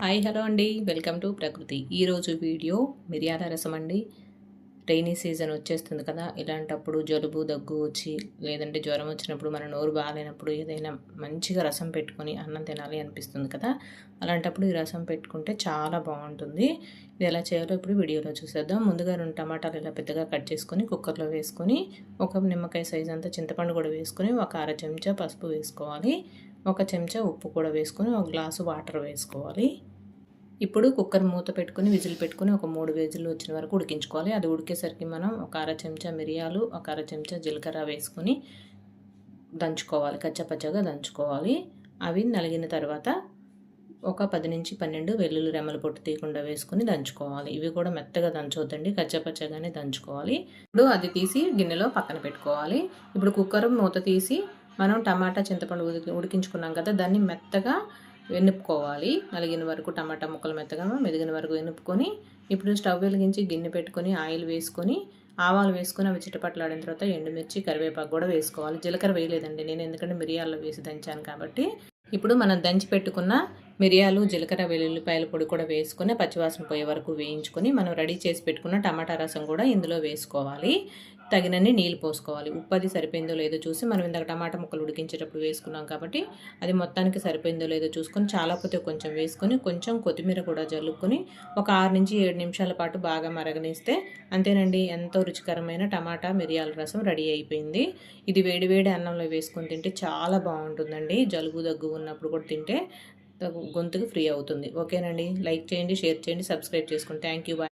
Hi hello అండి. Welcome to Prakruthi. ఈరోజు video మిరియాల రసం అండి. రైనీ సీజన్ వచ్చేస్తుంది కదా ఇలాంటప్పుడు జలుబు దగ్గు వచ్చి లేదంటే జ్వరం వచ్చినప్పుడు మన నోరు బాగాలేనప్పుడు ఏదైనా మంచిగా రసం పెట్టుకొని అన్నం తినాలి అనిపిస్తుంది కదా అలాంటప్పుడు ఈ రసం పెట్టుకుంటే చాలా బాగుంటుంది. ఇది ఎలా చేయాలో ఇప్పుడు వీడియోలో చూసేద్దాం. ముందుగా రెండు టమాటాలు ఇలా పెద్దగా కట్ చేసుకొని కుక్కర్లో వేసుకొని ఒక నిమ్మకాయ సైజ్ అంతా చింతపండు కూడా వేసుకొని ఒక అర చెంచా పసుపు వేసుకోవాలి. ఒక చెంచా ఉప్పు కూడా వేసుకొని ఒక గ్లాసు వాటర్ వేసుకోవాలి. ఇప్పుడు కుక్కర్ మూత పెట్టుకుని విజిల్ పెట్టుకుని ఒక మూడు వేజిల్ వచ్చిన వరకు ఉడికించుకోవాలి. అది ఉడికేసరికి మనం ఒక అర చెంచా మిరియాలు ఒక అర చెంచా జీలకర్ర వేసుకొని దంచుకోవాలి. కచ్చపచ్చగా దంచుకోవాలి. అవి నలిగిన తర్వాత ఒక పది నుంచి పన్నెండు వెల్లుల్లి రెమ్మలు పొట్టు తీయకుండా వేసుకుని దంచుకోవాలి. ఇవి కూడా మెత్తగా దంచవద్దండి కచ్చపచ్చగానే దంచుకోవాలి. ఇప్పుడు అది తీసి గిన్నెలో పక్కన పెట్టుకోవాలి. ఇప్పుడు కుక్కర్ మూత తీసి మనం టమాటా చింతపండు ఉడికించుకున్నాం కదా దాన్ని మెత్తగా వెనుపుకోవాలి నలిగిన వరకు టమాటా ముక్కలు మెత్తగా మెదిగిన వరకు వెనుపుకొని ఇప్పుడు స్టవ్ వెలిగించి గిన్నె పెట్టుకొని ఆయిల్ వేసుకొని ఆవాలు వేసుకొని అవి చిటపట్లాడిన తర్వాత ఎండుమిర్చి కరివేపాకు కూడా వేసుకోవాలి. జీలకర్ర వేయలేదండి నేను ఎందుకంటే మిరియాల్లో వేసి దంచాను కాబట్టి. ఇప్పుడు మనం దంచి పెట్టుకున్న మిరియాలు జీలకర్ర వెల్లుల్లిపాయల పొడి కూడా వేసుకొని పచ్చివాసన పోయే వరకు వేయించుకొని మనం రెడీ చేసి పెట్టుకున్న టమాటా రసం కూడా ఇందులో వేసుకోవాలి. తగినన్ని నీళ్ళు పోసుకోవాలి. ఉప్పు అది సరిపోయిందో లేదో చూసి మనం ఇందాక టమాటా ముక్కలు ఉడికించేటప్పుడు వేసుకున్నాం కాబట్టి అది మొత్తానికి సరిపోయిందో లేదో చూసుకొని చాలా పోతే కొంచెం వేసుకొని కొంచెం కొత్తిమీర కూడా జల్లుకొని ఒక ఆరు నుంచి ఏడు నిమిషాల పాటు బాగా మరగనిస్తే అంతేనండి ఎంతో రుచికరమైన టమాటా మిరియాల రసం రెడీ అయిపోయింది. ఇది వేడివేడి అన్నంలో వేసుకొని తింటే చాలా బాగుంటుందండి. జలుబు దగ్గు ఉన్నప్పుడు కూడా తింటే గొంతుకు ఫ్రీ అవుతుంది. ఓకేనండి? లైక్ చేయండి షేర్ చేయండి సబ్స్క్రైబ్ చేసుకోండి థ్యాంక్ యూ బాయ్.